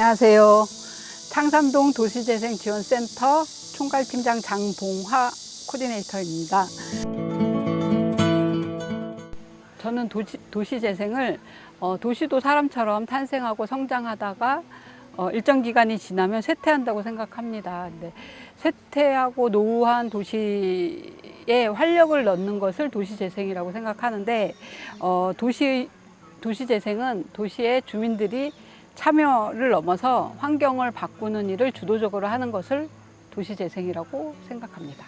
안녕하세요. 창삼동 도시재생지원센터 총괄팀장 장봉화 코디네이터입니다. 저는 도시, 도시재생을 어, 도시도 사람처럼 탄생하고 성장하다가 어, 일정 기간이 지나면 쇠퇴한다고 생각합니다. 근데 쇠퇴하고 노후한 도시에 활력을 넣는 것을 도시재생이라고 생각하는데 어, 도시 도시재생은 도시의 주민들이 참여를 넘어서 환경을 바꾸는 일을 주도적으로 하는 것을 도시재생이라고 생각합니다.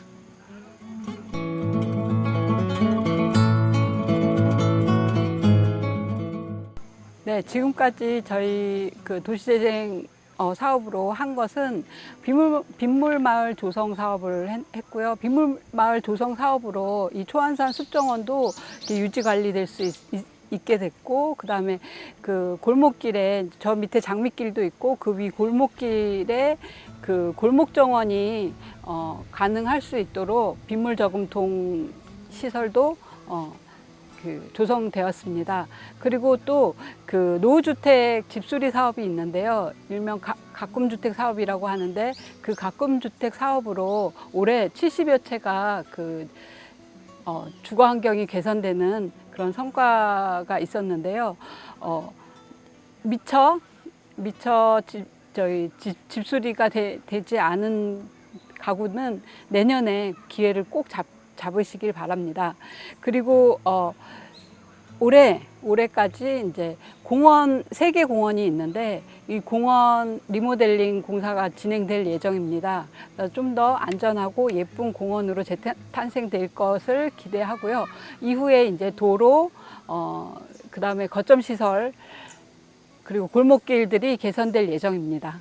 네, 지금까지 저희 그 도시재생 어, 사업으로 한 것은 빗물, 빗물 마을 조성 사업을 했, 했고요. 빗물 마을 조성 사업으로 이 초안산 숲정원도 유지 관리될 수 있, 있, 게 됐고, 그 다음에 그 골목길에 저 밑에 장미길도 있고, 그 위 골목길에 그 골목 정원이 어, 가능할 수 있도록 빗물 저금통 시설도 어, 그 조성되었습니다. 그리고 또 그 노후주택 집수리 사업이 있는데요. 일명 가, 가꿈주택 사업이라고 하는데 그 가꿈주택 사업으로 올해 70여 채가 그 어, 주거 환경이 개선되는 그런 성과가 있었는데요. 어, 미처 미처 집, 저희 집, 집수리가 되, 되지 않은 가구는 내년에 기회를 꼭 잡, 잡으시길 바랍니다. 그리고 어, 올해 올해까지 이제 공원 세 개 공원이 있는데 이 공원 리모델링 공사가 진행될 예정입니다. 좀 더 안전하고 예쁜 공원으로 재탄생될 것을 기대하고요. 이후에 이제 도로 어 그다음에 거점 시설 그리고 골목길들이 개선될 예정입니다.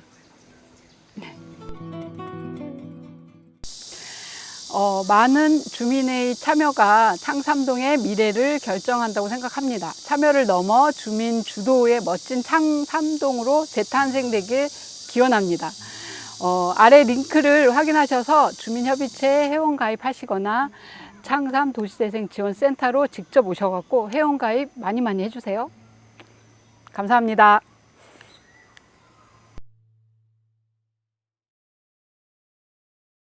어, 많은 주민의 참여가 창삼동의 미래를 결정한다고 생각합니다. 참여를 넘어 주민 주도의 멋진 창삼동으로 재탄생되길 기원합니다. 어, 아래 링크를 확인하셔서 주민협의체 회원 가입하시거나 창삼 도시재생 지원센터로 직접 오셔갖고 회원 가입 많이 많이 해주세요. 감사합니다.